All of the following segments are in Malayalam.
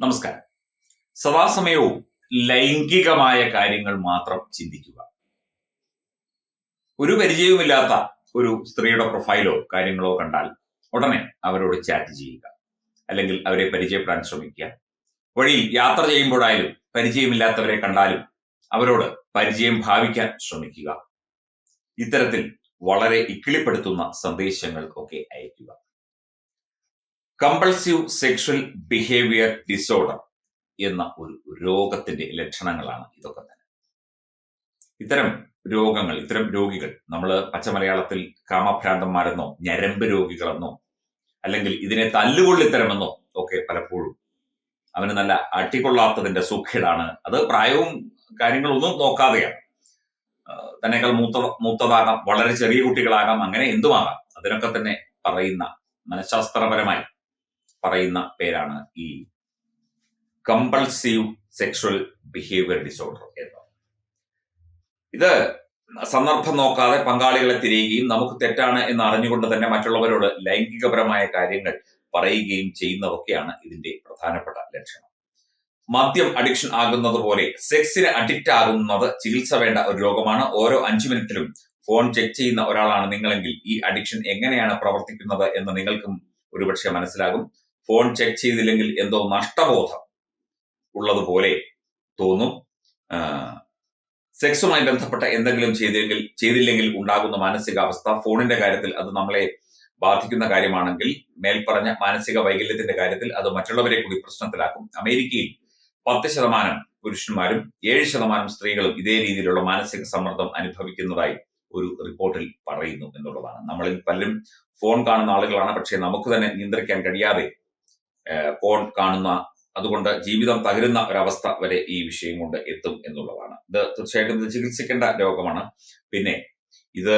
നമസ്കാരം. സദാസമയവും ലൈംഗികമായ കാര്യങ്ങൾ മാത്രം ചിന്തിക്കുക. ഒരു പരിചയവുമില്ലാത്ത ഒരു സ്ത്രീയുടെ പ്രൊഫൈലോ കാര്യങ്ങളോ കണ്ടാൽ ഉടനെ അവരോട് ചാറ്റ് ചെയ്യുക. അല്ലെങ്കിൽ അവരെ പരിചയപ്പെടാൻ ശ്രമിക്കുക. വഴിയിൽ യാത്ര ചെയ്യുമ്പോഴായാലും പരിചയമില്ലാത്തവരെ കണ്ടാലും അവരോട് പരിചയം ഭാവിക്കാൻ ശ്രമിക്കുക. ഇത്തരത്തിൽ വളരെ ഇക്കിളിപ്പെടുത്തുന്ന സന്ദേശങ്ങൾ ഒക്കെ അയക്കുക കമ്പൾസീവ് സെക്ഷൽ ബിഹേവിയർ ഡിസോർഡർ എന്ന ഒരു രോഗത്തിന്റെ ലക്ഷണങ്ങളാണ് ഇതൊക്കെ തന്നെ. ഇത്തരം രോഗങ്ങൾ ഇത്തരം രോഗികൾ നമ്മൾ പച്ചമലയാളത്തിൽ കാമഭ്രാന്തന്മാരെന്നോ ഞരമ്പ് രോഗികളെന്നോ അല്ലെങ്കിൽ ഇതിനെ തല്ലുകൊള്ളിത്തരമെന്നോ ഒക്കെ പലപ്പോഴും അവന് നല്ല അട്ടിക്കൊള്ളാത്തതിന്റെ സുഖേടാണ് അത് പ്രായവും കാര്യങ്ങളൊന്നും നോക്കാതെയാണ്. തന്നെക്കാൾ മൂത്ത മൂത്തതാകാം വളരെ ചെറിയ കുട്ടികളാകാം അങ്ങനെ എന്തുമാകാം? അതിനൊക്കെ തന്നെ പറയുന്ന മനഃശാസ്ത്രപരമായി പറയുന്ന പേരാണ് ഈ കമ്പൾസീവ് സെക്ഷൽ ബിഹേവിയർ ഡിസോർഡർ എന്ന്. ഇത് സന്ദർഭം നോക്കാതെ പങ്കാളികളെ തിരയുകയും നമുക്ക് തെറ്റാണ് എന്ന് അറിഞ്ഞുകൊണ്ട് തന്നെ മറ്റുള്ളവരോട് ലൈംഗികപരമായ കാര്യങ്ങൾ പറയുകയും ചെയ്യുന്നതൊക്കെയാണ് ഇതിന്റെ പ്രധാനപ്പെട്ട ലക്ഷണം. മദ്യം അഡിക്ഷൻ ആകുന്നത് പോലെ സെക്സിന് അഡിക്റ്റ് ആകുന്നത് ചികിത്സ വേണ്ട ഒരു രോഗമാണ്. ഓരോ അഞ്ചു മിനിറ്റിലും ഫോൺ ചെക്ക് ചെയ്യുന്ന ഒരാളാണ് നിങ്ങളെങ്കിൽ ഈ അഡിക്ഷൻ എങ്ങനെയാണ് പ്രവർത്തിക്കുന്നത് എന്ന് നിങ്ങൾക്കും ഒരുപക്ഷെ മനസ്സിലാകും. ഫോൺ ചെക്ക് ചെയ്തില്ലെങ്കിൽ എന്തോ നഷ്ടബോധം ഉള്ളതുപോലെ തോന്നും. സെക്സുമായി ബന്ധപ്പെട്ട എന്തെങ്കിലും ചെയ്തില്ലെങ്കിൽ ചെയ്തില്ലെങ്കിൽ ഉണ്ടാകുന്ന മാനസികാവസ്ഥ ഫോണിന്റെ കാര്യത്തിൽ അത് നമ്മളെ ബാധിക്കുന്ന കാര്യമാണെങ്കിൽ മേൽപ്പറഞ്ഞ മാനസിക വൈകല്യത്തിന്റെ കാര്യത്തിൽ അത് മറ്റുള്ളവരെ കൂടി പ്രശ്നത്തിലാക്കും. അമേരിക്കയിൽ പത്ത് ശതമാനം പുരുഷന്മാരും ഏഴ് ശതമാനം സ്ത്രീകളും ഇതേ രീതിയിലുള്ള മാനസിക സമ്മർദ്ദം അനുഭവിക്കുന്നതായി ഒരു റിപ്പോർട്ടിൽ പറയുന്നു എന്നുള്ളതാണ്. നമ്മളിൽ പലരും ഫോൺ കാണുന്ന ആളുകളാണ്. പക്ഷേ നമുക്ക് തന്നെ നിയന്ത്രിക്കാൻ കഴിയാതെ ഫോൺ കാണുന്ന അതുകൊണ്ട് ജീവിതം തകരുന്ന ഒരവസ്ഥ വരെ ഈ വിഷയം കൊണ്ട് എത്തും എന്നുള്ളതാണ്. ഇത് തീർച്ചയായിട്ടും ഇത് ചികിത്സിക്കേണ്ട രോഗമാണ്. പിന്നെ ഇത്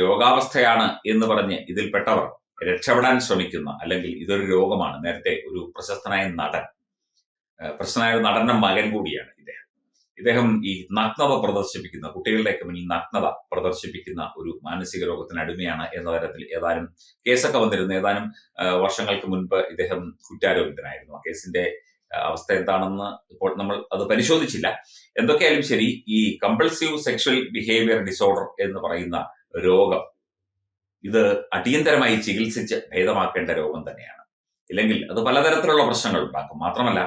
രോഗാവസ്ഥയാണ് എന്ന് പറഞ്ഞ് ഇതിൽപ്പെട്ടവർ രക്ഷപ്പെടാൻ ശ്രമിക്കുന്ന അല്ലെങ്കിൽ ഇതൊരു രോഗമാണ്. നേരത്തെ ഒരു പ്രശസ്തനായ നടൻ പ്രശസ്തനായ നടന്റെ മകൻ കൂടിയാണ് ഇദ്ദേഹം. ഇദ്ദേഹം ഈ നഗ്നത പ്രദർശിപ്പിക്കുന്ന കുട്ടികളുടെയൊക്കെ മുന്നിൽ നഗ്നത പ്രദർശിപ്പിക്കുന്ന ഒരു മാനസിക രോഗത്തിന് അടിമയാണ് എന്ന തരത്തിൽ ഏതാനും കേസൊക്കെ വന്നിരുന്നു. ഏതാനും വർഷങ്ങൾക്ക് മുൻപ് ഇദ്ദേഹം കുറ്റാരോപിതനായിരുന്നു. ആ കേസിന്റെ അവസ്ഥ എന്താണെന്ന് ഇപ്പോൾ നമ്മൾ അത് പരിശോധിച്ചില്ല. എന്തൊക്കെയായാലും ശരി ഈ കമ്പൾസീവ് സെക്ഷൽ ബിഹേവിയർ ഡിസോർഡർ എന്ന് പറയുന്ന രോഗം ഇത് അടിയന്തരമായി ചികിത്സിച്ച് ഭേദമാക്കേണ്ട രോഗം തന്നെയാണ്. ഇല്ലെങ്കിൽ അത് പലതരത്തിലുള്ള പ്രശ്നങ്ങൾ ഉണ്ടാക്കും. മാത്രമല്ല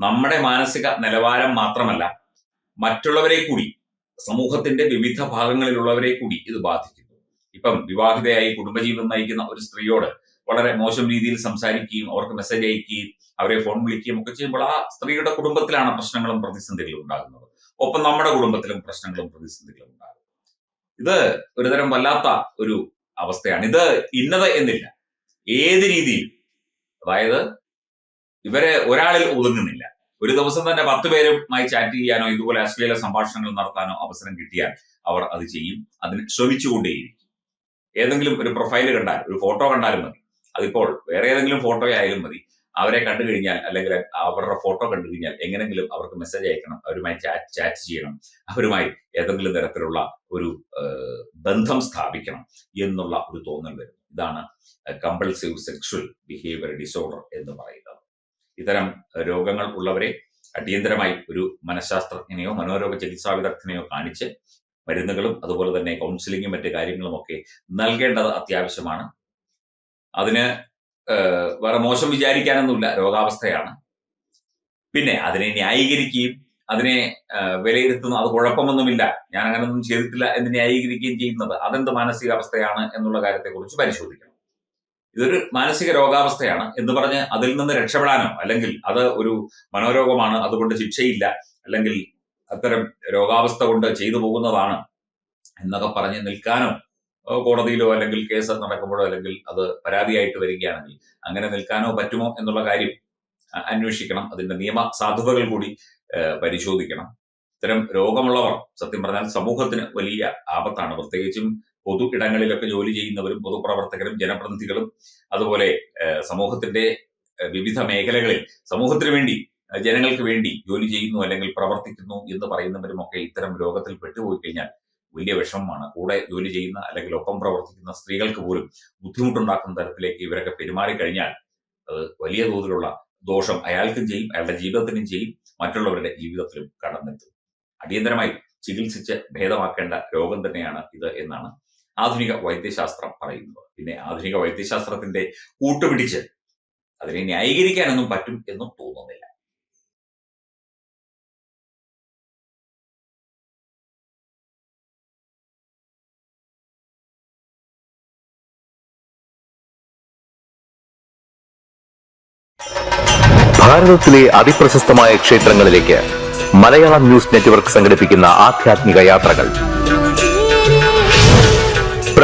നമ്മുടെ മാനസിക നിലവാരം മാത്രമല്ല മറ്റുള്ളവരെ കൂടി സമൂഹത്തിന്റെ വിവിധ ഭാഗങ്ങളിലുള്ളവരെ കൂടി ഇത് ബാധിക്കുന്നു. ഇപ്പം വിവാഹിതയായി കുടുംബജീവിതം നയിക്കുന്ന ഒരു സ്ത്രീയോട് വളരെ മോശം രീതിയിൽ സംസാരിക്കുകയും അവർക്ക് മെസ്സേജ് അയക്കുകയും അവരെ ഫോൺ വിളിക്കുകയും ഒക്കെ ചെയ്യുമ്പോൾ ആ സ്ത്രീയുടെ കുടുംബത്തിലാണ് പ്രശ്നങ്ങളും പ്രതിസന്ധികളും ഉണ്ടാകുന്നത്. ഒപ്പം നമ്മുടെ കുടുംബത്തിലും പ്രശ്നങ്ങളും പ്രതിസന്ധികളും ഉണ്ടാകും. ഇത് ഒരുതരം വല്ലാത്ത ഒരു അവസ്ഥയാണ്. ഇത് ഇന്നത് എന്നില്ല. ഏത് രീതിയിൽ അതായത് ഇവരെ ഒരാളിൽ ഒതുങ്ങുന്നില്ല. ഒരു ദിവസം തന്നെ പത്ത് പേരുമായി ചാറ്റ് ചെയ്യാനോ ഇതുപോലെ അശ്ലീല സംഭാഷണങ്ങൾ നടത്താനോ അവസരം കിട്ടിയാൽ അവർ അത് ചെയ്യും. അതിന് ശ്രമിച്ചുകൊണ്ടേയിരിക്കും. ഏതെങ്കിലും ഒരു പ്രൊഫൈൽ കണ്ടാൽ ഒരു ഫോട്ടോ കണ്ടാലും മതി. അതിപ്പോൾ വേറെ ഏതെങ്കിലും ഫോട്ടോ ആയാലും മതി. അവരെ കണ്ടു കഴിഞ്ഞാൽ അല്ലെങ്കിൽ അവരുടെ ഫോട്ടോ കണ്ടു കഴിഞ്ഞാൽ എങ്ങനെങ്കിലും അവർക്ക് മെസ്സേജ് അയക്കണം. അവരുമായി ചാറ്റ് ചാറ്റ് ചെയ്യണം. അവരുമായി ഏതെങ്കിലും തരത്തിലുള്ള ഒരു ബന്ധം സ്ഥാപിക്കണം എന്നുള്ള ഒരു തോന്നൽ വരും. ഇതാണ് കമ്പൾസീവ് സെക്ഷൽ ബിഹേവിയർ ഡിസോർഡർ എന്ന് പറയുന്നത്. ഇത്തരം രോഗങ്ങൾ ഉള്ളവരെ അടിയന്തരമായി ഒരു മനഃശാസ്ത്രജ്ഞനെയോ മനോരോഗ ചികിത്സാ വിദഗ്ധനെയോ കാണിച്ച് മരുന്നുകളും അതുപോലെ തന്നെ കൗൺസിലിങ്ങും മറ്റു കാര്യങ്ങളും ഒക്കെ നൽകേണ്ടത് അത്യാവശ്യമാണ്. അതിന് വേറെ മോശം വിചാരിക്കാനൊന്നുമില്ല. രോഗാവസ്ഥയാണ്. പിന്നെ അതിനെ ന്യായീകരിക്കുകയും അതിനെ വിലയിരുത്തുന്ന അത് കുഴപ്പമൊന്നുമില്ല. ഞാൻ അങ്ങനൊന്നും ചെയ്തിട്ടില്ല എന്ന് ന്യായീകരിക്കുകയും ചെയ്യുന്നത് അതെന്ത് മാനസികാവസ്ഥയാണ് എന്നുള്ള കാര്യത്തെക്കുറിച്ച് പരിശോധിക്കണം. ഇതൊരു മാനസിക രോഗാവസ്ഥയാണ് എന്ന് പറഞ്ഞ് അതിൽ നിന്ന് രക്ഷപ്പെടാനോ അല്ലെങ്കിൽ അത് ഒരു മനോരോഗമാണ് അതുകൊണ്ട് ശിക്ഷയില്ല അല്ലെങ്കിൽ അത്തരം രോഗാവസ്ഥ കൊണ്ട് ചെയ്തു പോകുന്നതാണ് എന്നൊക്കെ പറഞ്ഞ് നിൽക്കാനോ കോടതിയിലോ അല്ലെങ്കിൽ കേസ് നടക്കുമ്പോഴോ അല്ലെങ്കിൽ അത് പരാതിയായിട്ട് വരികയാണെങ്കിൽ അങ്ങനെ നിൽക്കാനോ പറ്റുമോ എന്നുള്ള കാര്യം അന്വേഷിക്കണം. അതിന്റെ നിയമ സാധുതകൾ കൂടി പരിശോധിക്കണം. ഇത്തരം രോഗമുള്ളവർ സത്യം പറഞ്ഞാൽ സമൂഹത്തിന് വലിയ ആപത്താണ്. പ്രത്യേകിച്ചും പൊതു ഇടങ്ങളിലൊക്കെ ജോലി ചെയ്യുന്നവരും പൊതുപ്രവർത്തകരും ജനപ്രതിനിധികളും അതുപോലെ സമൂഹത്തിന്റെ വിവിധ മേഖലകളിൽ സമൂഹത്തിന് വേണ്ടി ജനങ്ങൾക്ക് വേണ്ടി ജോലി ചെയ്യുന്നു അല്ലെങ്കിൽ പ്രവർത്തിക്കുന്നു എന്ന് പറയുന്നവരും ഒക്കെ ഇത്തരം രോഗത്തിൽ പെട്ടുപോയി കഴിഞ്ഞാൽ വലിയ വിഷമമാണ്. കൂടെ ജോലി ചെയ്യുന്ന അല്ലെങ്കിൽ ഒപ്പം പ്രവർത്തിക്കുന്ന സ്ത്രീകൾക്ക് പോലും ബുദ്ധിമുട്ടുണ്ടാക്കുന്ന തരത്തിലേക്ക് ഇവരൊക്കെ പെരുമാറി കഴിഞ്ഞാൽ അത് വലിയ തോതിലുള്ള ദോഷം അയാൾക്കും ചെയ്യും അയാളുടെ ജീവിതത്തിനും ചെയ്യും മറ്റുള്ളവരുടെ ജീവിതത്തിലും കടന്നെത്തും. അടിയന്തരമായി ചികിത്സിച്ച് ഭേദമാക്കേണ്ട രോഗം തന്നെയാണ് ഇത് എന്നാണ് ആധുനിക വൈദ്യശാസ്ത്രം പറയുന്നത്. പിന്നെ ആധുനിക വൈദ്യശാസ്ത്രത്തിന്റെ കൂട്ടുപിടിച്ച് അതിനെ ന്യായീകരിക്കാനൊന്നും പറ്റും എന്നും തോന്നുന്നില്ല. ഭാരതത്തിലെ അതിപ്രശസ്തമായ ക്ഷേത്രങ്ങളിലേക്ക് മലയാളം ന്യൂസ് നെറ്റ്വർക്ക് സംഘടിപ്പിക്കുന്ന ആധ്യാത്മിക യാത്രകൾ.